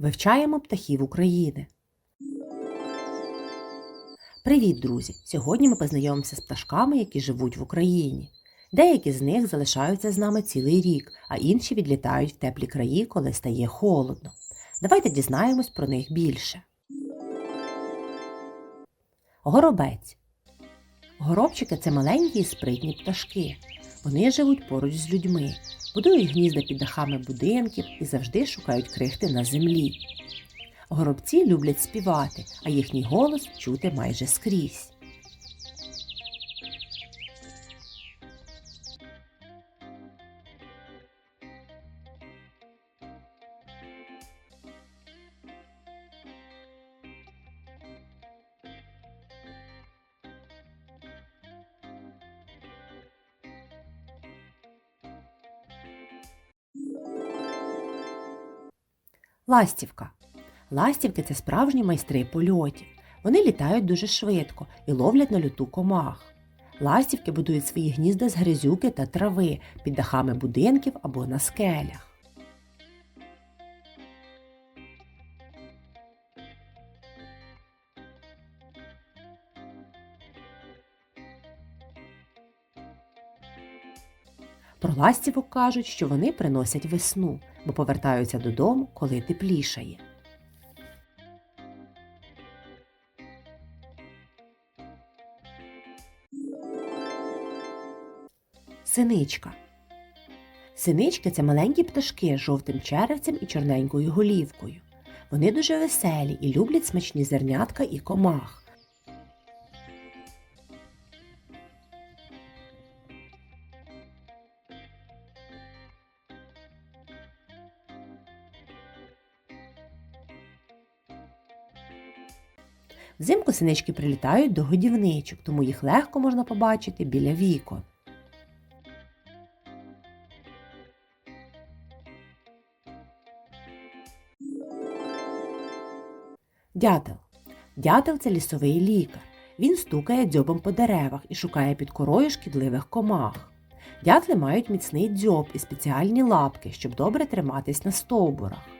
Вивчаємо птахів України. Привіт, друзі! Сьогодні ми познайомимося з пташками, які живуть в Україні. Деякі з них залишаються з нами цілий рік, а інші відлітають в теплі краї, коли стає холодно. Давайте дізнаємось про них більше. Горобець. Горобчики це маленькі і спритні пташки. Вони живуть поруч з людьми, будують гнізда під дахами будинків і завжди шукають крихти на землі. Горобці люблять співати, а їхній голос чути майже скрізь. Ластівка. Ластівки це справжні майстри польотів. Вони літають дуже швидко і ловлять на люту комах. Ластівки будують свої гнізда з грязюки та трави під дахами будинків або на скелях. Про ластівок кажуть, що вони приносять весну, бо повертаються додому, коли теплішає. Синичка. Синички це маленькі пташки з жовтим черевцем і чорненькою голівкою. Вони дуже веселі і люблять смачні зернятка і комах. Взимку синички прилітають до годівничок, тому їх легко можна побачити біля вікон. Дятел. Дятел це лісовий лікар. Він стукає дзьобом по деревах і шукає під корою шкідливих комах. Дятли мають міцний дзьоб і спеціальні лапки, щоб добре триматись на стовбурах.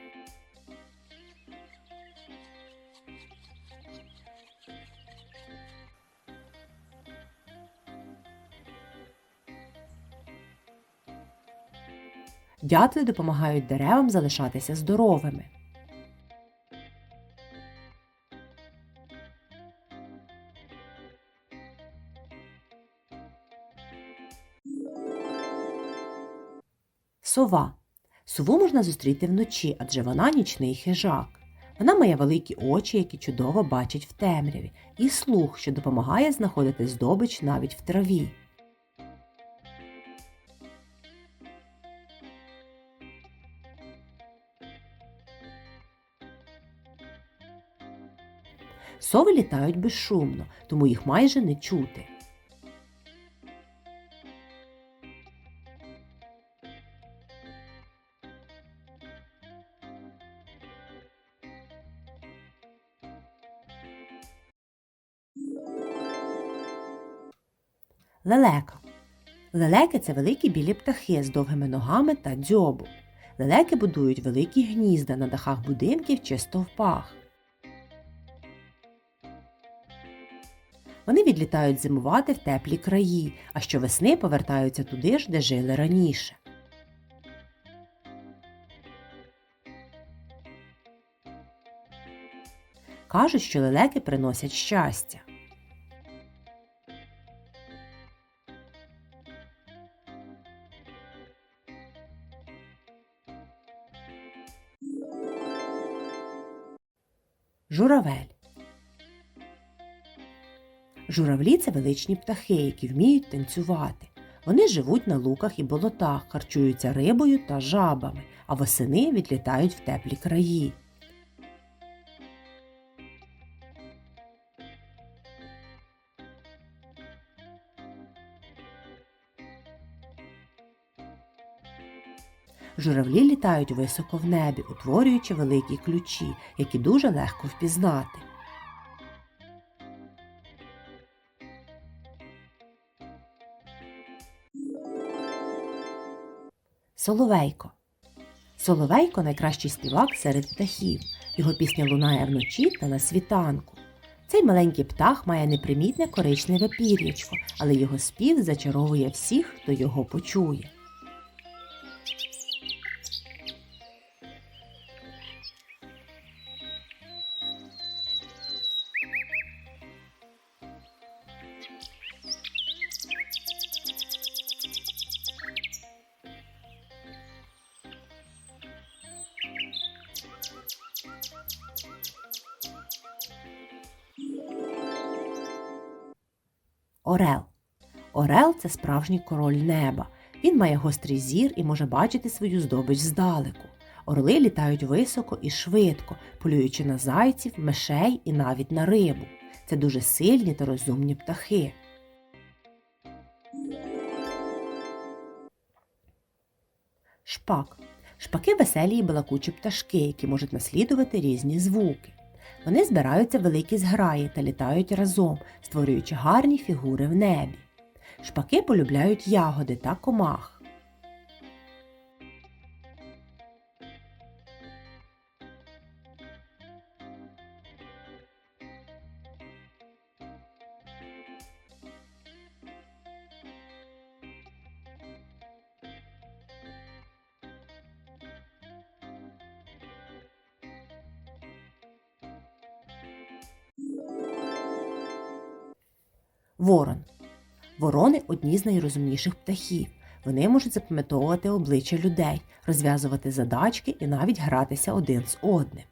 Дятли допомагають деревам залишатися здоровими. Сова. Сову можна зустріти вночі, адже вона нічний хижак. Вона має великі очі, які чудово бачать в темряві, і слух, що допомагає знаходити здобич навіть в траві. Сови літають безшумно, тому їх майже не чути. Лелека. Лелеки це великі білі птахи з довгими ногами та дзьобом. Лелеки будують великі гнізда на дахах будинків чи стовпах. Вони відлітають зимувати в теплі краї, а щовесни повертаються туди ж, де жили раніше. Кажуть, що лелеки приносять щастя. Журавель. Журавлі це величні птахи, які вміють танцювати. Вони живуть на луках і болотах, харчуються рибою та жабами, а восени відлітають в теплі краї. Журавлі літають високо в небі, утворюючи великі ключі, які дуже легко впізнати. Соловейко. Соловейко найкращий співак серед птахів. Його пісня лунає вночі та на світанку. Цей маленький птах має непримітне коричневе пір'ячко, але його спів зачаровує всіх, хто його почує. Орел. Орел це справжній король неба. Він має гострий зір і може бачити свою здобич здалеку. Орли літають високо і швидко, полюючи на зайців, мишей і навіть на рибу. Це дуже сильні та розумні птахи. Шпак. Шпаки веселі і балакучі пташки, які можуть наслідувати різні звуки. Вони збираються великі зграї та літають разом, створюючи гарні фігури в небі. Шпаки полюбляють ягоди та комах. Ворони одні з найрозумніших птахів. Вони можуть запам'ятовувати обличчя людей, розв'язувати задачки і навіть гратися один з одним.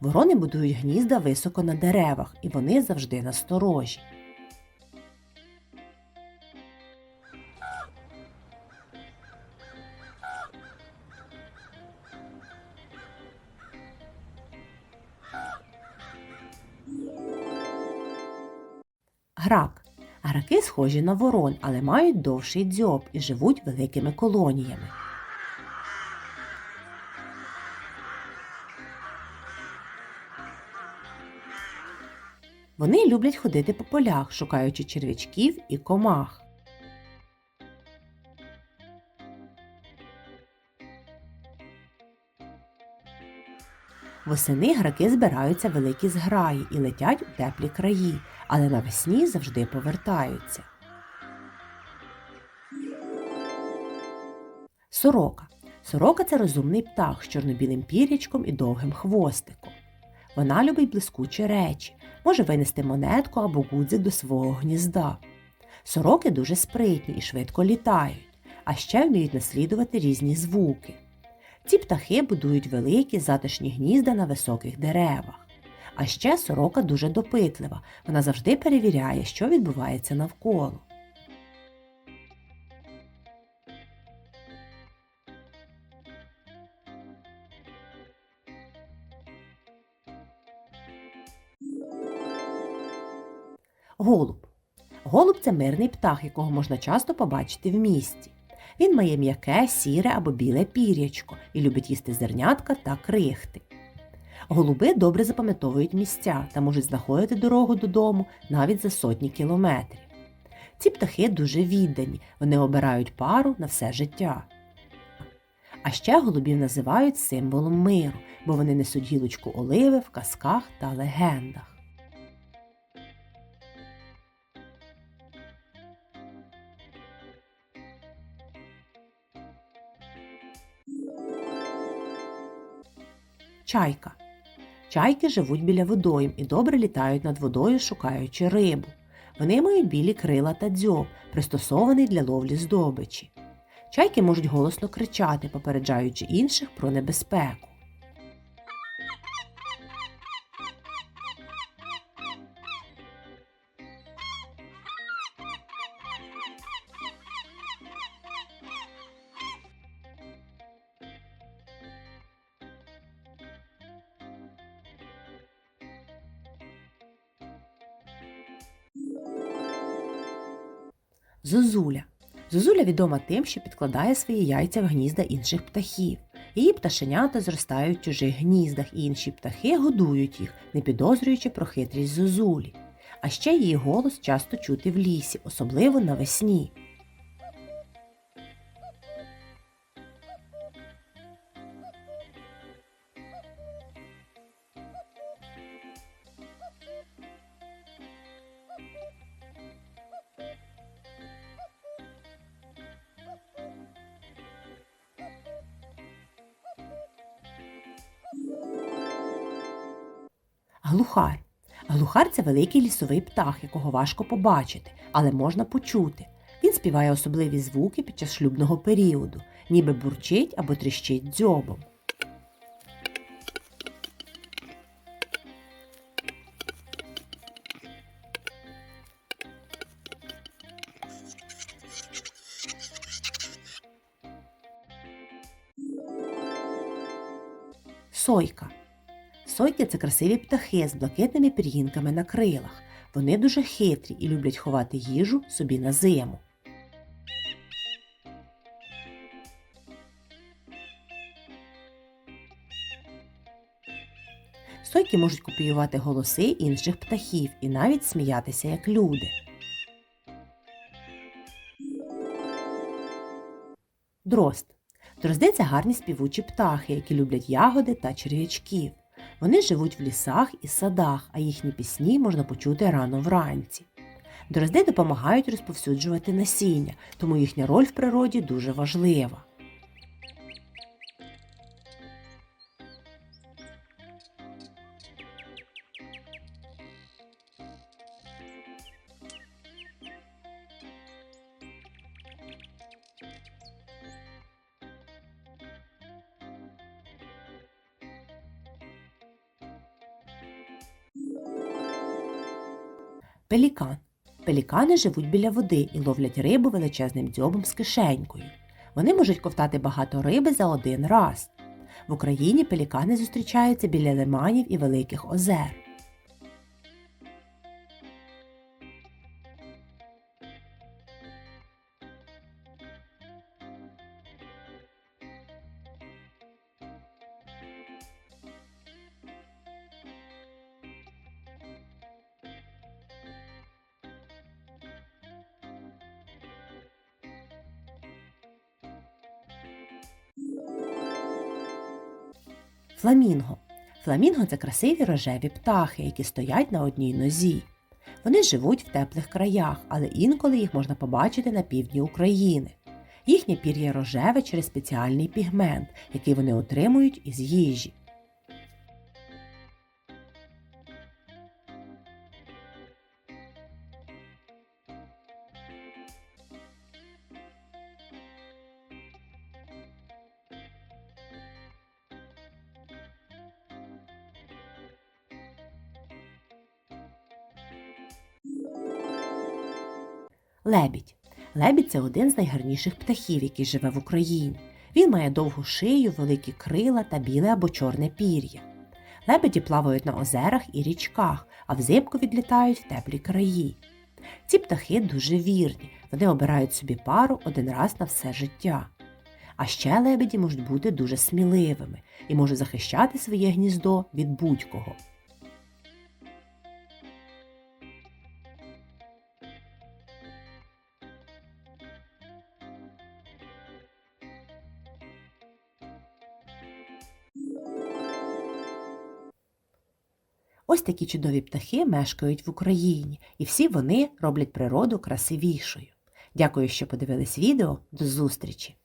Ворони будують гнізда високо на деревах, і вони завжди насторожі. Грак. Граки схожі на ворон, але мають довший дзьоб і живуть великими колоніями. Вони люблять ходити по полях, шукаючи черв'ячків і комах. Восени граки збираються великі зграї і летять у теплі краї, але навесні завжди повертаються. Сорока. Сорока це розумний птах з чорно-білим пірячком і довгим хвостиком. Вона любить блискучі речі, може винести монетку або гудзик до свого гнізда. Сороки дуже спритні і швидко літають, а ще вміють наслідувати різні звуки. Ці птахи будують великі затишні гнізда на високих деревах. А ще сорока дуже допитлива, вона завжди перевіряє, що відбувається навколо. Голуб. Голуб це мирний птах, якого можна часто побачити в місті. Він має м'яке, сіре або біле пір'ячко і любить їсти зернятка та крихти. Голуби добре запам'ятовують місця та можуть знаходити дорогу додому навіть за сотні кілометрів. Ці птахи дуже віддані, вони обирають пару на все життя. А ще голубів називають символом миру, бо вони несуть гілочку оливи в казках та легендах. Чайка. Чайки живуть біля водойм і добре літають над водою, шукаючи рибу. Вони мають білі крила та дзьоб, пристосований для ловлі здобичі. Чайки можуть голосно кричати, попереджаючи інших про небезпеку. Зозуля. Зозуля відома тим, що підкладає свої яйця в гнізда інших птахів. Її пташенята зростають в чужих гніздах, і інші птахи годують їх, не підозрюючи про хитрість зозулі. А ще її голос часто чути в лісі, особливо навесні. Глухар. Глухар це великий лісовий птах, якого важко побачити, але можна почути. Він співає особливі звуки під час шлюбного періоду, ніби бурчить або тріщить дзьобом. Красиві птахи з блакитними пір'їнками на крилах. Вони дуже хитрі і люблять ховати їжу собі на зиму. Сойки можуть копіювати голоси інших птахів і навіть сміятися як люди. Дрозд. Дрозди це гарні співучі птахи, які люблять ягоди та черв'ячків. Вони живуть в лісах і садах, а їхні пісні можна почути рано вранці. Дрозди допомагають розповсюджувати насіння, тому їхня роль в природі дуже важлива. Пелікан. Пелікани живуть біля води і ловлять рибу величезним дзьобом з кишенькою. Вони можуть ковтати багато риби за один раз. В Україні пелікани зустрічаються біля лиманів і великих озер. Фламінго. Фламінго це красиві рожеві птахи, які стоять на одній нозі. Вони живуть в теплих краях, але інколи їх можна побачити на півдні України. Їхнє пір'я рожеве через спеціальний пігмент, який вони отримують із їжі. Лебідь. Лебідь це один з найгарніших птахів, який живе в Україні. Він має довгу шию, великі крила та біле або чорне пір'я. Лебеді плавають на озерах і річках, а взимку відлітають в теплі краї. Ці птахи дуже вірні, вони обирають собі пару один раз на все життя. А ще лебеді можуть бути дуже сміливими і можуть захищати своє гніздо від будь-кого. Ось такі чудові птахи мешкають в Україні, і всі вони роблять природу красивішою. Дякую, що подивились відео. До зустрічі!